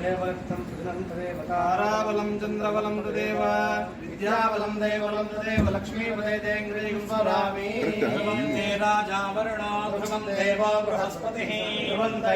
దేవక్తం సుధనం తదేవ తారాబలం చంద్రబలం తదేవ విద్యాబలం దైవలం తదేవ లక్ష్మీపదేంద్రియం స్వరామి రాజావరుణో ధ్రువం దేవ బృహస్పతి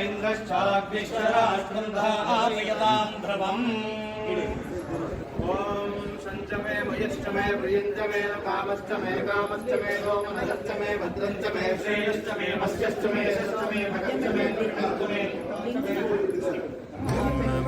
ఇంద్రశ్చాగ్నిశ్చరాష్ట్రంధాయతాం ధ్రువం ఓం పంచమే మయష్టమే ప్రియంచమే కామష్టమే కామష్టమే లోమనష్టమే భద్రంచమే శ్రేయష్టమే మస్యష్టమే షష్టమే భగంచమే కృష్ణమే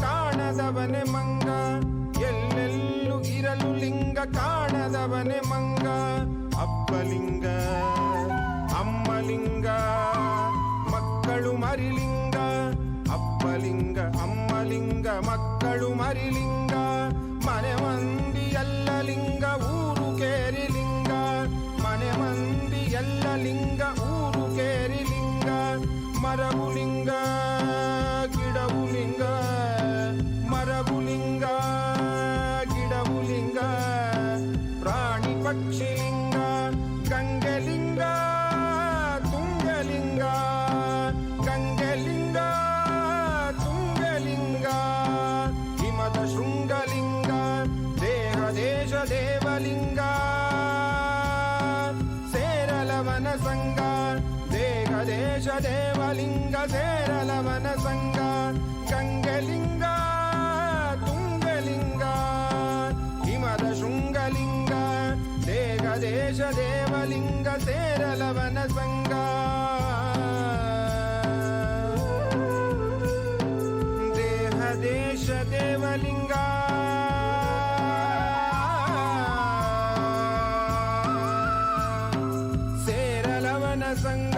ಕಾಣದವನೆ ಮಂಗ, ಎಲ್ಲೆಲ್ಲೂ ಇರಲು ಲಿಂಗ ಕಾಣದವನೆ ಮಂಗ. ಅಪ್ಪಲಿಂಗ, ಅಮ್ಮಲಿಂಗ, ಮಕ್ಕಳು ಮರಿಲಿಂಗ. ಅಪ್ಪಲಿಂಗ, ಅಮ್ಮಲಿಂಗ, ಮಕ್ಕಳು ಮರಿಲಿಂಗ. ಮನೆ ಮಂದಿ ಎಲ್ಲ ಲಿಂಗ, ಊರು ಕೇರಿಲಿಂಗ. ಮನೆ ಮಂದಿ ಎಲ್ಲ ಲಿಂಗ, ಊರು ಕೇರಿಲಿಂಗ. ಮರವು ಲಿಂಗ ಗಿಡವು ಲಿಂಗ ಪ್ರಾಣಿ ಪಕ್ಷಿ ಲಿಂಗ ಗಂಗೆ ಲಿಂಗ ತುಂಗಲಿಂಗ ಗಂಗೆಲಿಂಗ ತುಂಗಲಿಂಗ ಹಿಮದ ಶೃಂಗಲಿಂಗ ದೇಹ ದೇಶ ದೇವಲಿಂಗ ಸೇರಲವನ ಸಂಗ ದೇಹ ದೇಶ ದೇವಲಿಂಗ ಸೇರಲವನ ಸಂಗ ಗಂಗೆಲಿಂಗ ಸಂಗ ಸೇರಲವನ ಸಂಗ. ದೇಹ ದೇಶ ದೇವಲಿಂಗ. ಸೇರಲವನ ಸಂಗ.